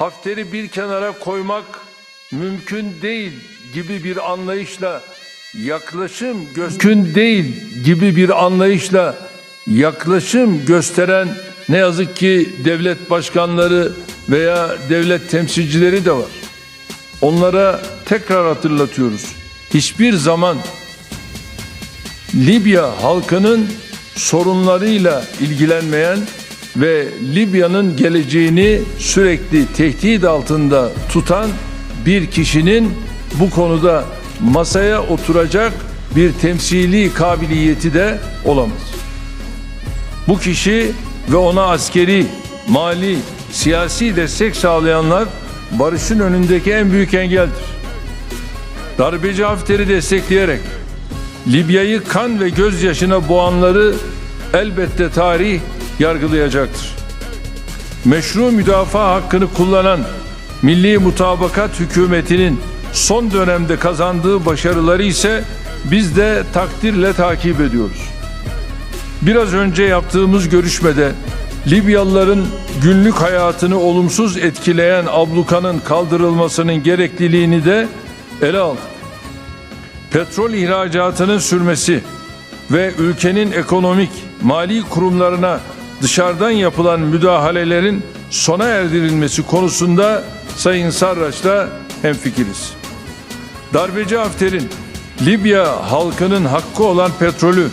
Hafter'i bir kenara koymak mümkün değil gibi bir anlayışla yaklaşım mümkün değil gibi bir anlayışla yaklaşım gösteren ne yazık ki devlet başkanları veya devlet temsilcileri de var. Onlara tekrar hatırlatıyoruz. Hiçbir zaman Libya halkının sorunlarıyla ilgilenmeyen ve Libya'nın geleceğini sürekli tehdit altında tutan bir kişinin bu konuda masaya oturacak bir temsili kabiliyeti de olamaz. Bu kişi ve ona askeri, mali, siyasi destek sağlayanlar barışın önündeki en büyük engeldir. Darbeci Hafter'i destekleyerek Libya'yı kan ve gözyaşına boğanları elbette tarih yargılayacaktır. Meşru müdafaa hakkını kullanan Milli Mutabakat Hükümeti'nin son dönemde kazandığı başarıları ise biz de takdirle takip ediyoruz. Biraz önce yaptığımız görüşmede Libyalıların günlük hayatını olumsuz etkileyen ablukanın kaldırılmasının gerekliliğini de ele aldık. Petrol ihracatının sürmesi ve ülkenin ekonomik, mali kurumlarına dışarıdan yapılan müdahalelerin sona erdirilmesi konusunda Sayın Sarraç'la hemfikiriz. Darbeci Hafter'in Libya halkının hakkı olan petrolü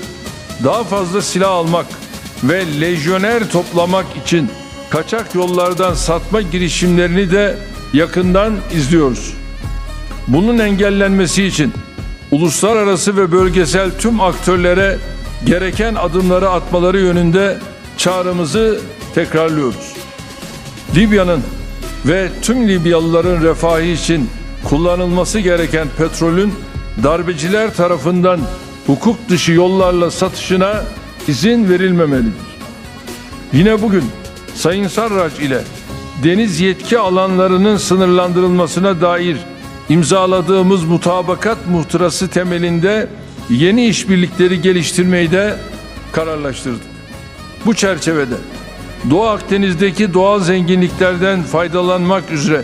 daha fazla silah almak ve lejyoner toplamak için kaçak yollardan satma girişimlerini de yakından izliyoruz. Bunun engellenmesi için uluslararası ve bölgesel tüm aktörlere gereken adımları atmaları yönünde çağrımızı tekrarlıyoruz. Libya'nın ve tüm Libyalıların refahı için kullanılması gereken petrolün darbeciler tarafından hukuk dışı yollarla satışına izin verilmemelidir. Yine bugün Sayın Sarraç ile deniz yetki alanlarının sınırlandırılmasına dair imzaladığımız mutabakat muhtırası temelinde yeni işbirlikleri geliştirmeyi de kararlaştırdık. Bu çerçevede Doğu Akdeniz'deki doğal zenginliklerden faydalanmak üzere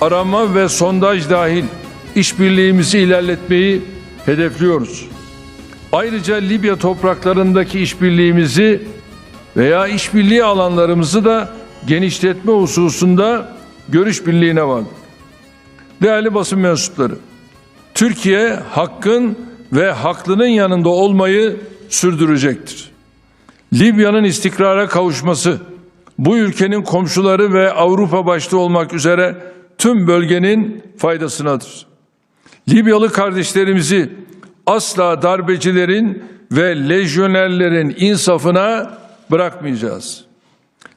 arama ve sondaj dahil işbirliğimizi ilerletmeyi hedefliyoruz. Ayrıca Libya topraklarındaki işbirliğimizi veya işbirliği alanlarımızı da genişletme hususunda görüş birliğine vardık. Değerli basın mensupları, Türkiye hakkın ve haklının yanında olmayı sürdürecektir. Libya'nın istikrara kavuşması, bu ülkenin komşuları ve Avrupa başta olmak üzere tüm bölgenin faydasınadır. Libyalı kardeşlerimizi asla darbecilerin ve lejyonerlerin insafına bırakmayacağız.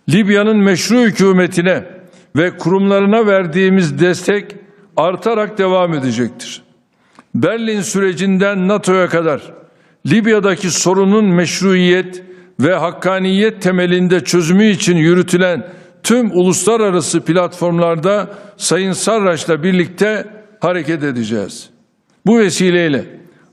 Libya'nın meşru hükümetine ve kurumlarına verdiğimiz destek artarak devam edecektir. Berlin sürecinden NATO'ya kadar Libya'daki sorunun meşruiyet ve hakkaniyet temelinde çözümü için yürütülen tüm uluslararası platformlarda Sayın Sarraç'la birlikte hareket edeceğiz. Bu vesileyle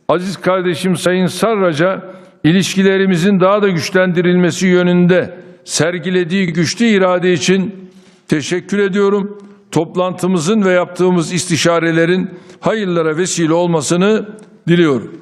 aziz kardeşim Sayın Sarraç'a ilişkilerimizin daha da güçlendirilmesi yönünde sergilediği güçlü irade için teşekkür ediyorum. Toplantımızın ve yaptığımız istişarelerin hayırlara vesile olmasını diliyorum.